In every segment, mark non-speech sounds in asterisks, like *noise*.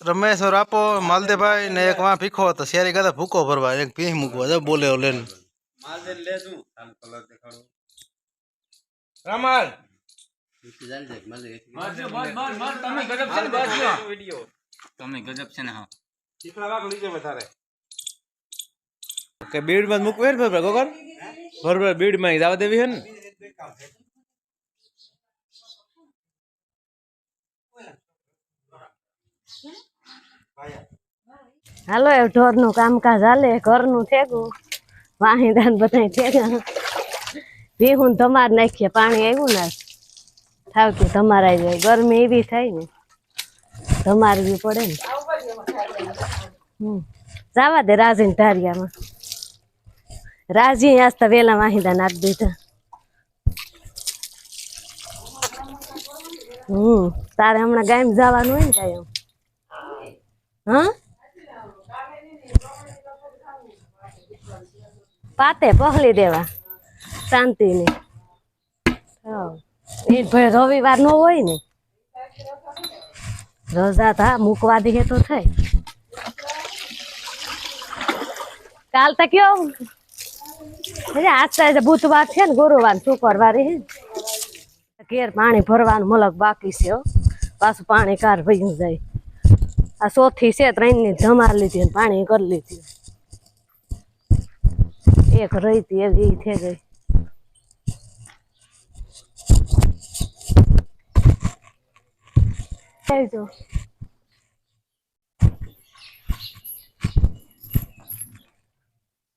રમેશ રાપો આપો. માલદેભાઈ ને એક વાં ભીખો હતો. શેરી કાતા ભૂકો ભરવા. એક ભીહ મૂકવા. જો બોલે ઓલે લેન તમે ગજબ છે ને હા. કે બીડમાં મૂકવે ને બરાબર ગોગર ભરભર બીડમાં જવા દેવી હે ને? હાલો, એ ઢોરનું કામકાજ હાલે ઘરનું થેગું વાહીદાન બધા થેગા ભીહું ધમાર નાખીએ, પાણી આવ્યું ને થાવતું ધમાર આવી જાય. ગરમી એવી થાય ને, ધમારવી પડે ને. હમ. જવા દે રાજીને ધારિયામાં રાજી આસ્તા વેલા વાહીદા આપી દીધા. હમ. તારે હમણાં ગામ જવાનું હોય ને એમ? હા? પાતે પહલી દેવા. શાંતિની. એ ભાઈ રવિવાર નો હોય ને. રજા થા, મૂકવા દે તો થાય. કાલ તો કયો? આજ તો બુધવાર છે ને, ગુરુવાર શુક્રવાર હે. ઘેર પાણી ભરવાનું મલક બાકી છે. પાછું પાણી કાર ભાઈ જાય. આ સોથી છે ત્રણની ધમાર લીધી ને પાણી કરી લીધી. એક રહી હતી એવી થઈ ગઈ.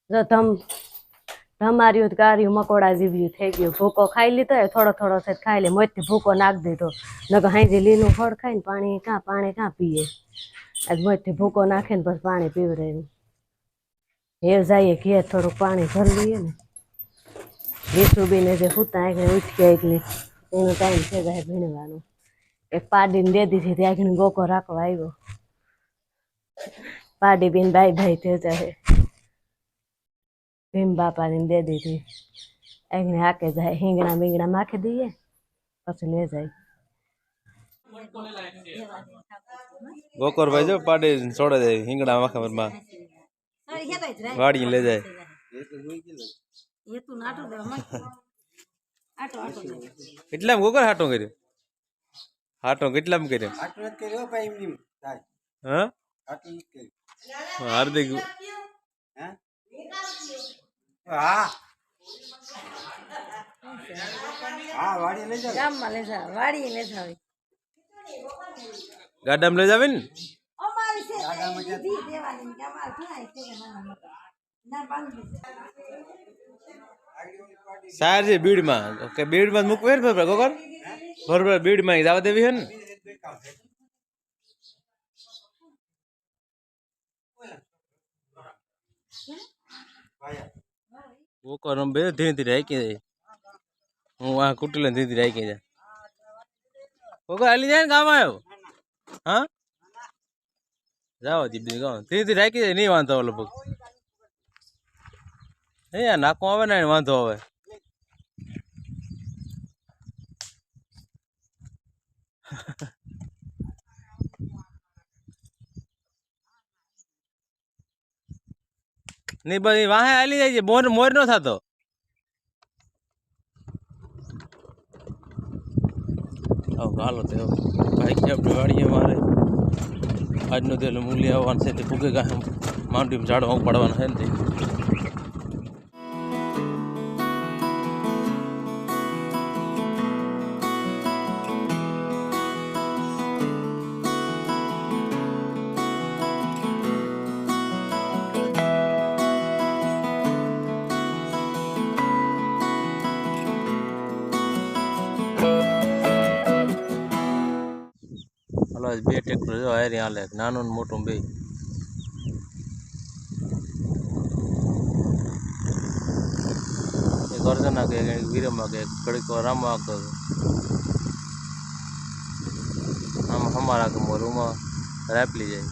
જો ધમ તમાર્યું તો કાર્યું મકોડા જેવ્યું થઈ ગયું. ભૂકો ખાઈ લીધો એ થોડો થોડો છે ખાઈ લે મોટી ભૂકો નાખ દીધો. નકર હાંજે લીલું ફળ ખાઈને પાણી કાં પાણી કાં પીએ? આજ મોટી ભૂકો નાખે ને પછી પાણી પીવડે એમ હેવ જઈએ, ઘેર થોડુંક પાણી ભરી લઈએ ને. વિસુબીને જે હુતા આગળ ઉઠી આગળ એનો ટાઈમ છે જાય ભીણવાનો. એક પાડીને દે દીધી, ત્યાં આગળ ગોકો રાખવા આવ્યો. પાડી બીન ભાઈ ભાઈ તે જાય ભીમ બાપાને દે દીધી. આગળ હાકે જાય હિંગણા બીંગણા માખી દઈએ, પછી લે જાય. ગોકરભાઈ જો પાડી છોડે જાય હિંગડા માખા માં વાડી લઈ જાય. કેટલામ ગોકર હાટો કર્યો? હાટો કેટલામ કર્યો? હા? હાર્દિક ગામમાં લઈ જાવ વાડી લઈ જાવ ગાડામાં લઈ જાવે ને? સાર છે બીડમાં. કે બીડમાં મૂકવે ને ભરભર ગોગર ભરભર બીડમાં જવા દેવી હે ને? ગોકર બે ધીરે ધીરે હાકી જાય હું આ કુટીલે ધીરે ધીરે હાકી જાય ગોકર હાલી જાય ને ગામ આવ્યો હા? જાઓ જીબી ગામ ધીરે હાકી જાય નહીં વાંધો લગભગ. અહીંયા નાખો આવે ને, વાંધો આવે *laughs* નહીં ભાઈ વાહે હાલી જાય છે. મોર મોર નો થતો. હાલો તે ભાઈ ક્યાં વાડીએ મારે. આજનો તેલ મૂલ્ય આવવાનું છે તે પૂગે કાંઈ માંડવીમાં ઝાડવા ઉપાડવાના છે ને બે ટ્રેક્ટર જો હારી હાલે, નાનું ને મોટું બે. એક અર્જના કે, એક વીરમા કે ઘડીક વાર રામા આગતો આમ અમારા કે મોરુમાં રાપલી જાય.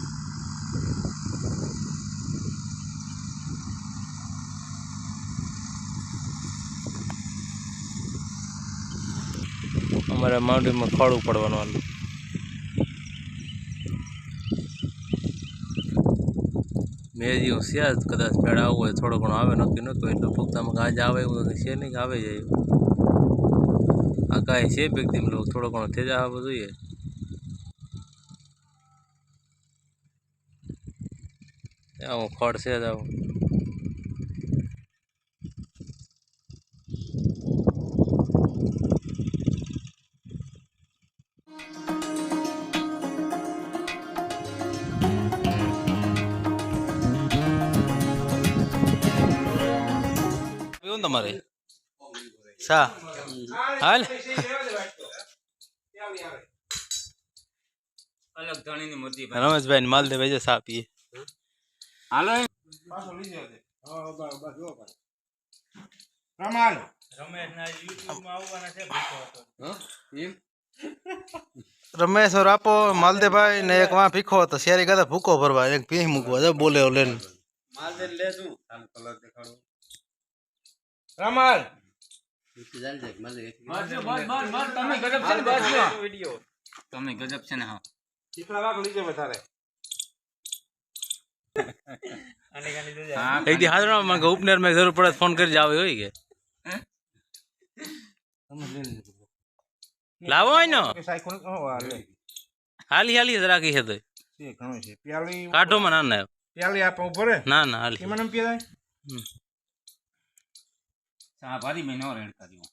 અમારા માંડવીમાં પડવાનું. ઉપાડવાનું મેં જે હોશિયાર કદાચ ભેળ આવું હોય, થોડો ઘણો આવે, નક્કી નહોતું એટલે પુખ્તામાં આજે આવે એવું છે નહીં આવે જાય આ કાંઈ છે વ્યક્તિ લોકો થોડો ઘણો થઈ જાય આવવું જોઈએ. આવું, ખડ છે જ આવું. ને તમારે સા હાલ અલગ ધણીની મૂર્તિ રમેશભાઈ માલ દે વેજે સા પીએ હાલો રમાલ રમેશ ઓર આપો માલદેભાઈ ને એક વાં ભીખો હતો શેરી કરતા ભૂકો ભરવા એક ભીહ મૂકવો છે બોલે ઓલે રમાલ તમે ગજબ છે ને બાજુ. તમે ગજબ છે ને હા. હા એક દી હાજરમાં ઉપનેરમાં જરૂર પડે ફોન કરી જાવ હોય કે? લાવો હોય ને હાલી હાલી જ રાખી છે તો કાઢો માં ના ના પ્યાલી આપો ઉપર ના ના હાલી. એમાં નમ પીવાય સા ભારી મેં નો રેડ કર્યો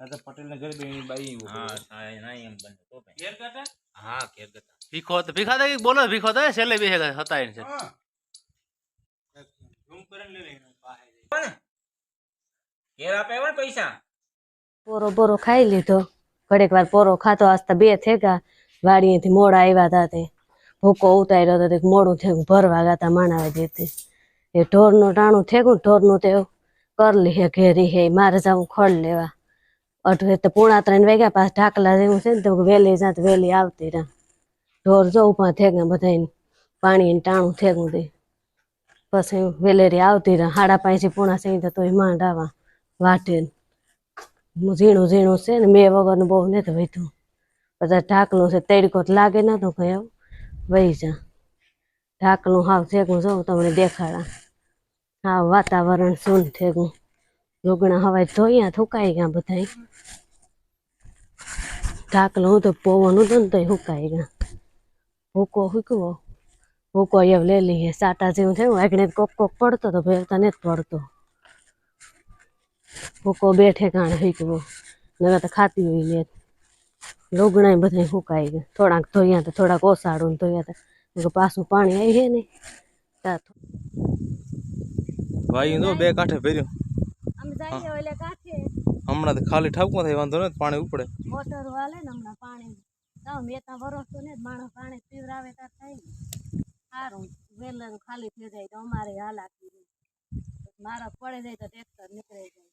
અરે તો પટેલ ને ઘરે બેની બાઈ હા સા ના એમ બને. તો ભાઈ. હા કેર કરતા ભીખો તો ભીખા દે બોલો ભીખો દે છેલ્લે બે હતા એને છે. કેર આપે એવા ને પૈસા? પોરો પોરો ખાઈ લીધો. ઘડીક વાર પોરો ખાતો આસ્તા બે થેગા. વાડીએથી મોડા આવ્યા હતા તે. ભૂકો ઉતાર્યો હતો તે મોડું થયું ભરવા ગાતા માણાવા જેથી એ ઢોરનું ટાણું થેગું ઢોરનું તે કર લે ઘેરી હે, મારે જવું ખડ લેવા. અઢવે તો પૂણા ત્રણ વાગ્યા પાછ ઢાકલા જેવું છે ને, તો વહેલી જાત વહેલી આવતી રહ્યા ઢોર જો ઊભા થેગા બધા પાણી ટાણું થેગું તે પછી વેલેરી આવતી રહ્યા હાડા પાંચી પૂણા સહી તો તોય માંડ આવા વાટે. ઝીણું ઝીણું છે ને, મેં વગરનું બહુ નથી વધ્યું. બધા ઢાકલું છે, તડકો તો લાગે નતું કઈ વહી જા. ઢાકલું હાવ થેગું જોઉં, તમને દેખાડા. હાવ વાતાવરણ શું થેગું રોગણા હવાય ધોયા થુકાઈ ગયા બધા ઢાકલો હું તો પવન હતો ને તોય હુકાઈ ગયા. ભૂકો હુકવો. ભૂકો એવ લઈ લઈએ સાટા જેવું થયું આગળ કોક કોક પડતો તો ભેરતા નથી પડતો. ભૂકો બેઠે કાણે હીકવો નગર તો ખાતી હોય લે લોગણા બધા હુકાઈ ગયા. થોડાક ધોયા તો થોડાક ઓસાડું ને ધોયા તો. પાછું પાણી આવી છે ને. ભાઈ જો બે કાંઠે ભર્યું. હમણાં તો ખાલી ઠાપકો થાય વાંધો નથી પાણી ઉપડે. મોટર વાલે ને હમણાં પાણી. તો મેં ત્યાં વરસતો ને માણસ પાણી પીવરાવે ત્યાં થાય સારું વેલણ ખાલી થઈ જાય તો અમારે હાલાકી. મારા પડે જાય તો ટ્રેક્ટર નીકળી જાય.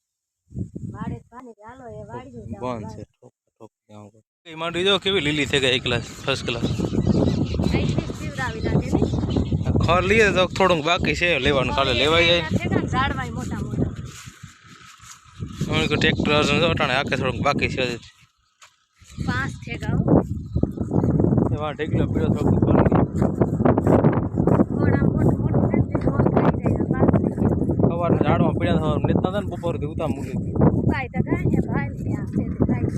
વાડે પાણી હાલો એ. બંધ છે ઉપર. એ જો કેવી લીલી થઈ ગઈ ક્લાસ ફર્સ્ટ ક્લાસ. ખર લઈએ તો થોડુંક બાકી છે લેવાનું કાલે લેવાઈ જાય. ઝાડવાય મોટા મોટા. અમે કો ટ્રેક્ટર અટાણે આખે થોડુંક બાકી છે પાંચ પાંચ ગાઉ એમાં ઢેકલો પીળો થોડુંક. સવારના ઝાડમાં પીળા થવા નેતા હતા ને બપોરથી ઉતામ મૂકી દીધી. ઉપાય તો કાંઈ ને ભાઈ ત્યાં છે તે ખાઈ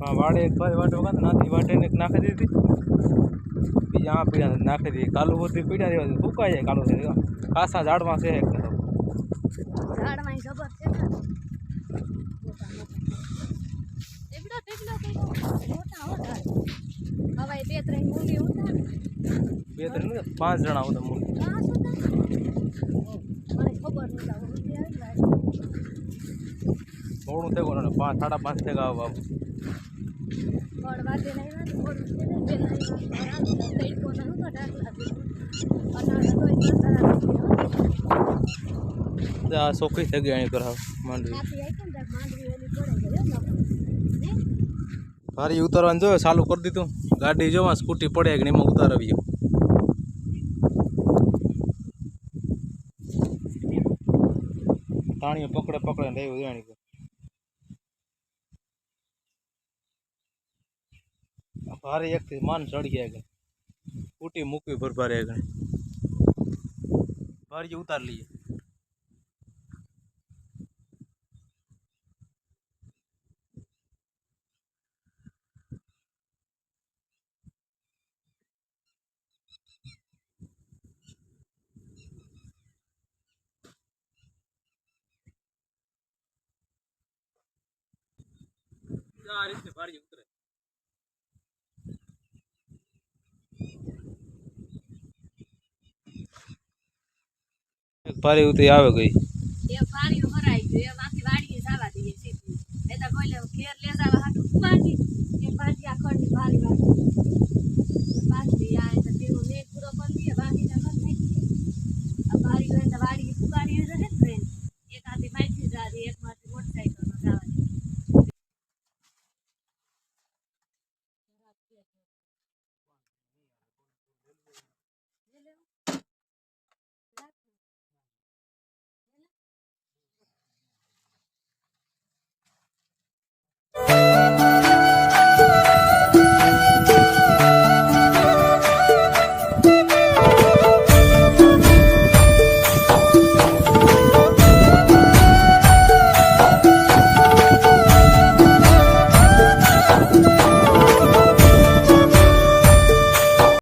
હા વાડે એક ભાઈ વાટો કાંતો નાથી વાટે નાખી દીધી. બીજા આ પીળા નાખી દીધી કાલુ બધી પીળા દેવા સુકાઈ જાય કાલુ થઈ કાસા ઝાડમાં છે એક તો. ઝાડમાં જબર છે ને મોટા મોટા ટેકલો ટેકલો ટેકલો મોટા હો ઝાડ હવે બે ત્રણ મૂલી ઉતા બે ત્રણ નથી, પાંચ જણા હતા મૂળ ક્યાં સુતા મને ખબર નતા ઉતી આવી જાય મોડું થયું ને પાંચ સાડા પાંચ થયા આવું આવું ફળ વાગે નહીં વાત ફળ છે ને બે નહીં વાત તઈ કોના નું તો ડાકલા અનાજ તો એક તારા તો આ ચોખ્ખી થઈ ગઈ કરાવ ને ભારી ઉતારવાનું જોયો ચાલુ કરી દીધું. ગાડી જોવા સ્કૂટી પડે કે એમાં ઉતારવી તાણીઓ પકડે પકડે ને એવું ભારે એકથી માન ચડી ગયા આગળ કુટી મૂકવી ભરભારે આગળ. ભારી ઉતાર લઈએ. આ રીતે ભારી ઉતરે એક ભારી ઉતરી આવે ગઈ એ પાણી ભરાઈ ગયું એમાંથી વાડીએ જવા દઈએ સીધી એ તો બોલે ઘેર લે જવા ઉતરી આવે એ પાછી આ ખડની ભારી વાડી પાછી આ પૂરો કરી